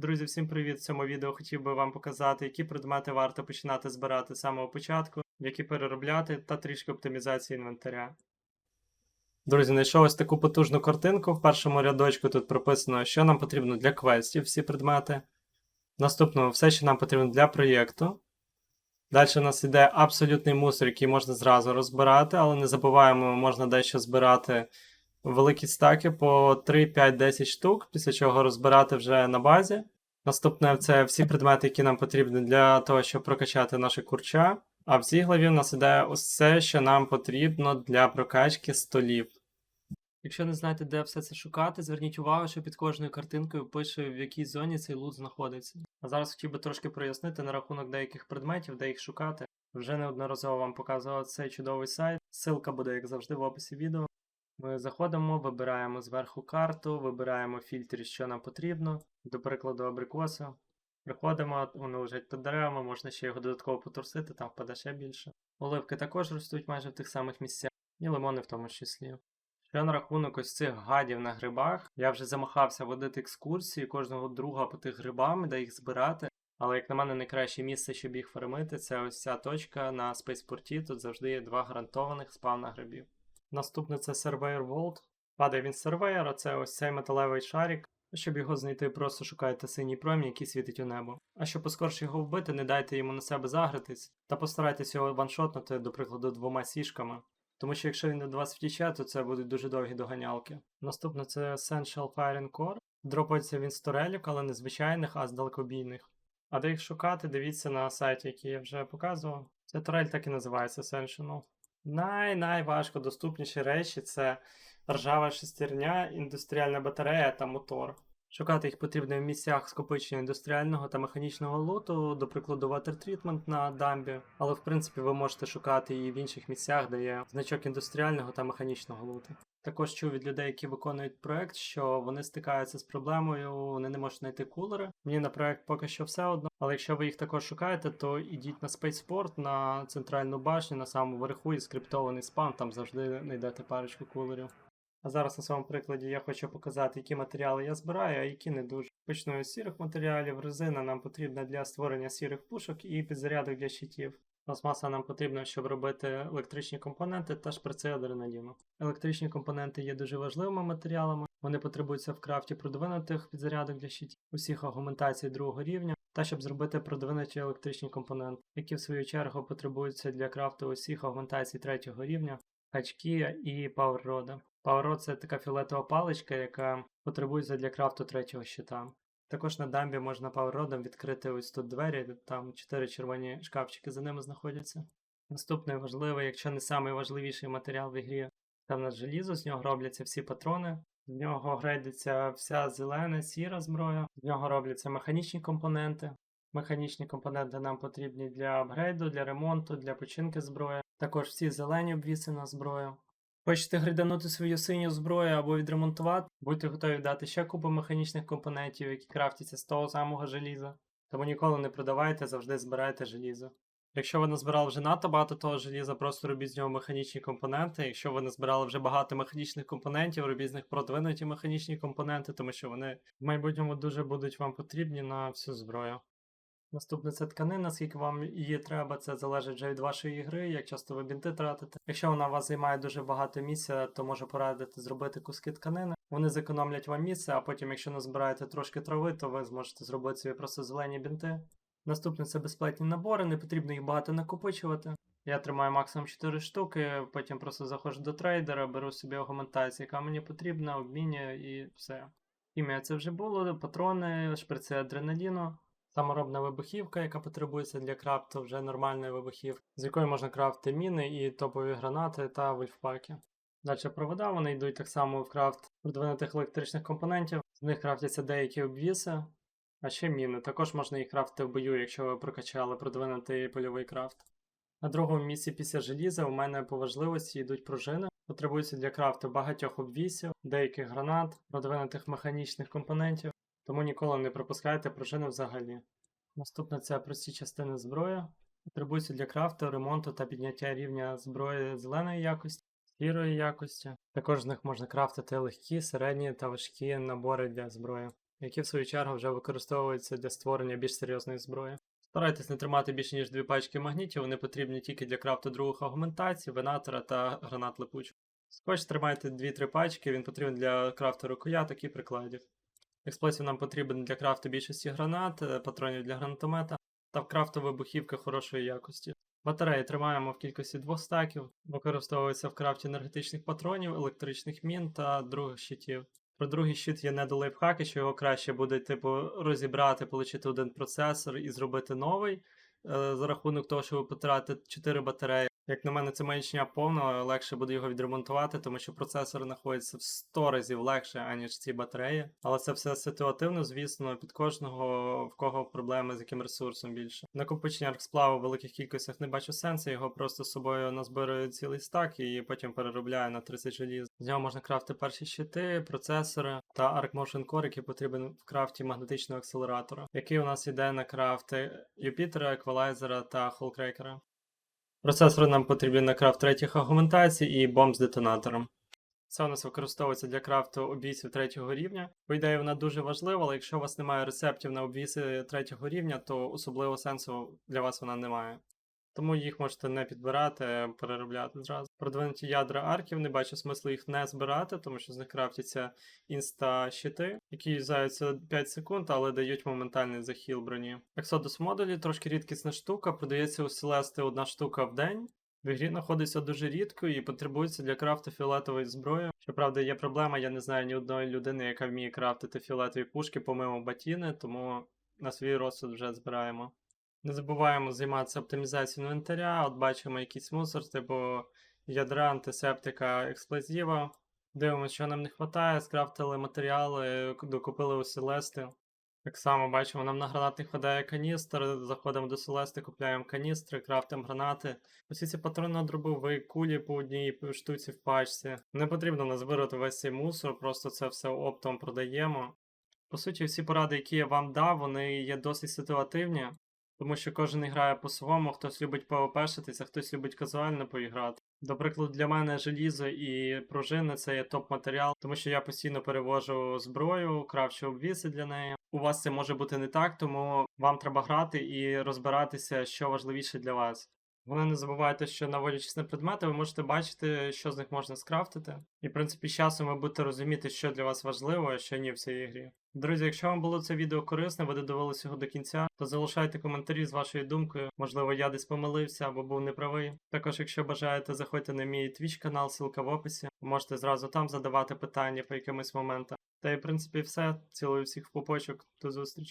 Друзі, всім привіт! В цьому відео хотів би вам показати, які предмети варто починати збирати з самого початку, які переробляти та трішки оптимізації інвентаря. Друзі, знайшов ось таку потужну картинку. В першому рядочку тут прописано, що нам потрібно для квестів, всі предмети. В наступному все, що нам потрібно для проєкту. Далі у нас йде абсолютний мусор, який можна зразу розбирати, але не забуваємо, можна дещо збирати великі стаки по 3, 5, 10 штук, після чого розбирати вже на базі. Наступне це всі предмети, які нам потрібні для того, щоб прокачати наше курча. А в цій главі у нас іде це, що нам потрібно для прокачки столів. Якщо не знаєте, де все це шукати, зверніть увагу, що під кожною картинкою пише, в якій зоні цей лут знаходиться. А зараз хотів би трошки прояснити на рахунок деяких предметів, де їх шукати. Вже неодноразово вам показував цей чудовий сайт. Ссылка буде, як завжди, в описі відео. Ми заходимо, вибираємо зверху карту, вибираємо фільтр, що нам потрібно, до прикладу, абрикосу. Приходимо, воно лежить під деревами, можна ще його додатково потрусити, там впаде ще більше. Оливки також ростуть майже в тих самих місцях, і лимони в тому числі. Що на рахунок ось цих гадів на грибах, я вже замахався водити екскурсії кожного друга по тих грибам, де їх збирати. Але, як на мене, найкраще місце, щоб їх фармити, це ось ця точка на спейспорті. Тут завжди є два гарантованих спавна грибів. Наступне це Surveyor Vault. Падає він з сервеєра, це ось цей металевий шарик. Щоб його знайти, просто шукайте синій промінь, який світить у небо. А щоб поскорше його вбити, не дайте йому на себе загритись, та постарайтесь його ваншотнути, до прикладу, двома сішками. Тому що якщо він від вас втіче, то це будуть дуже довгі доганялки. Наступне це Essential Firing Core. Дропається він з турелік, але не звичайних, а з далекобійних. А де їх шукати, дивіться на сайті, який я вже показував. Ця турель так і називається Essential. Най-найважко доступніші речі це ржава шестерня, індустріальна батарея та мотор. Шукати їх потрібно в місцях скопичення індустріального та механічного луту, до прикладу, Water Treatment на дамбі, але в принципі ви можете шукати і в інших місцях, де є значок індустріального та механічного луту. Також чув від людей, які виконують проект, що вони стикаються з проблемою, вони не можуть знайти кулери. Мені на проект поки що все одно. Але якщо ви їх також шукаєте, то ідіть на Spaceport, на центральну башню, на самому верху і скриптований спам, там завжди знайдете парочку кулерів. А зараз на своєму прикладі я хочу показати, які матеріали я збираю, а які не дуже. Почну з сірих матеріалів. Резина нам потрібна для створення сірих пушок і підзарядок для щитів. Пластмаса нам потрібна, щоб робити електричні компоненти та шприци адреналіну. Електричні компоненти є дуже важливими матеріалами. Вони потребуються в крафті продвинутих підзарядок для щитів, усіх аргументацій другого рівня, та щоб зробити продвинуті електричні компоненти, які в свою чергу потребуються для крафту усіх агментацій третього рівня, хачки і пауеррода. Пауеррод це така фіолетова паличка, яка потребується для крафту третього щита. Також на дамбі можна пауерродом відкрити ось тут двері, там чотири червоні шкафчики за ними знаходяться. Наступний важливий, якщо не найважливіший матеріал в ігрі, це в нас желізо, з нього робляться всі патрони, з нього грейдиться вся зелена, сіра зброя, з нього робляться механічні компоненти. Механічні компоненти нам потрібні для апгрейду, для ремонту, для починки зброї. Також всі зелені обвіси на зброю. Хочете гриданути свою синю зброю або відремонтувати, будьте готові дати ще купу механічних компонентів, які крафтяться з того самого желіза. Тому ніколи не продавайте, завжди збирайте желізо. Якщо ви назбирали вже надто багато того желіза, просто робіть з нього механічні компоненти. Якщо ви назбирали вже багато механічних компонентів, робіть з них продвинуті механічні компоненти, тому що вони в майбутньому дуже будуть вам потрібні на всю зброю. Наступне це тканина, скільки вам її треба, це залежить вже від вашої гри, як часто ви бінти тратите. Якщо вона вас займає дуже багато місця, то можу порадити зробити куски тканини. Вони зекономлять вам місце, а потім, якщо назбираєте трошки трави, то ви зможете зробити собі просто зелені бінти. Наступне це безплатні набори, не потрібно їх багато накопичувати. Я тримаю максимум 4 штуки, потім просто заходжу до трейдера, беру собі аргументацію, яка мені потрібна, обмінюю і все. Ім'я це вже було, патрони, шприци адреналіну. Саморобна вибухівка, яка потребується для крафту вже нормальної вибухівки, з якої можна крафти міни і топові гранати та вольфпаки. Далі провода, вони йдуть так само в крафт продвинутих електричних компонентів, з них крафтяться деякі обвіси, а ще міни. Також можна їх крафтити в бою, якщо ви прокачали продвинутий польовий крафт. На другому місці після желіза у мене по важливості йдуть пружини. Потребуються для крафту багатьох обвісів, деяких гранат, продвинутих механічних компонентів, тому ніколи не пропускайте пружини взагалі. Наступне це прості частини зброї. Потребуються для крафту, ремонту та підняття рівня зброї зеленої якості, сірої якості. Також з них можна крафтити легкі, середні та важкі набори для зброї. які в свою чергу вже використовуються для створення більш серйозної зброї. Старайтесь не тримати більше ніж дві пачки магнітів, вони потрібні тільки для крафту других агментацій, венатора та гранат липучих. Скотч тримайте 2-3 пачки, він потрібен для крафту рукояток і прикладів. Експлосів нам потрібен для крафту більшості гранат, е, патронів для гранатомета та крафту вибухівки хорошої якості. Батареї тримаємо в кількості двох стаків, використовуються в крафті енергетичних патронів, електричних мін та других щитів. Про другий щит є недолейфхаки, що його краще буде, типу, розібрати, отримати один процесор і зробити новий. е, За рахунок того, що ви потратите 4 батареї. Як на мене, це маячня повна, легше буде його відремонтувати, тому що процесор знаходиться в 100 разів легше, аніж ці батареї. Але це все ситуативно, звісно, під кожного в кого проблеми з яким ресурсом більше. Накопичення арксплаву в великих кількостях не бачу сенсу, його просто з собою назбираю цілий стак і потім переробляю на 30 желіз. З нього можна крафти перші щити, процесори та Arc Motion Core, який потрібен в крафті магнетичного акселератора, який у нас йде на крафти Юпітера, Еквалайзера та Холкрекера. Процесори нам потрібен на крафт третіх агументацій і бомб з детонатором. Це у нас використовується для крафту обвісів третього рівня. По ідеї, вона дуже важлива, але якщо у вас немає рецептів на обвіси третього рівня, то особливого сенсу для вас вона не має. Тому їх можете не підбирати, переробляти зразу. Продвинуті ядра арків, не бачу смислу їх не збирати, тому що з них крафтяться інста-щити, які юзаються 5 секунд, але дають моментальний захіл броні. Exodus модулі трошки рідкісна штука, продається у Селести одна штука в день. В ігрі знаходиться дуже рідко і потребується для крафту фіолетової зброї. Щоправда, є проблема, я не знаю ні одної людини, яка вміє крафтити фіолетові пушки, помимо батіни, тому на свій розсуд вже збираємо. Не забуваємо займатися оптимізацією інвентаря, от бачимо якийсь мусор, типу ядра, антисептика, експлозива. Дивимося, що нам не вистачає, скрафтили матеріали, докупили у Селести. Так само бачимо, нам на гранат не вистачає каністр, заходимо до Селести, купляємо каністри, крафтимо гранати. Усі ці патрони на дробові, кулі по одній штуці в пачці. Не потрібно назбирати весь цей мусор, просто це все оптом продаємо. По суті, всі поради, які я вам дав, вони є досить ситуативні. Тому що кожен грає по-своєму, хтось любить PvP-шитися, хтось любить казуально поіграти. До для мене желізо і пружини це є топ-матеріал, тому що я постійно перевожу зброю, кравчу обвіси для неї. У вас це може бути не так, тому вам треба грати і розбиратися, що важливіше для вас. Вони не забувайте, що наводячись на предмети, ви можете бачити, що з них можна скрафтити. І, в принципі, з часом ви будете розуміти, що для вас важливо, а що ні в цій ігрі. Друзі, якщо вам було це відео корисне, ви додивилися його до кінця, то залишайте коментарі з вашою думкою. Можливо, я десь помилився або був неправий. Також, якщо бажаєте, заходьте на мій Twitch канал, ссылка в описі. Можете зразу там задавати питання по якимось моментам. Та й в принципі все. Цілую всіх в пупочок. До зустрічі.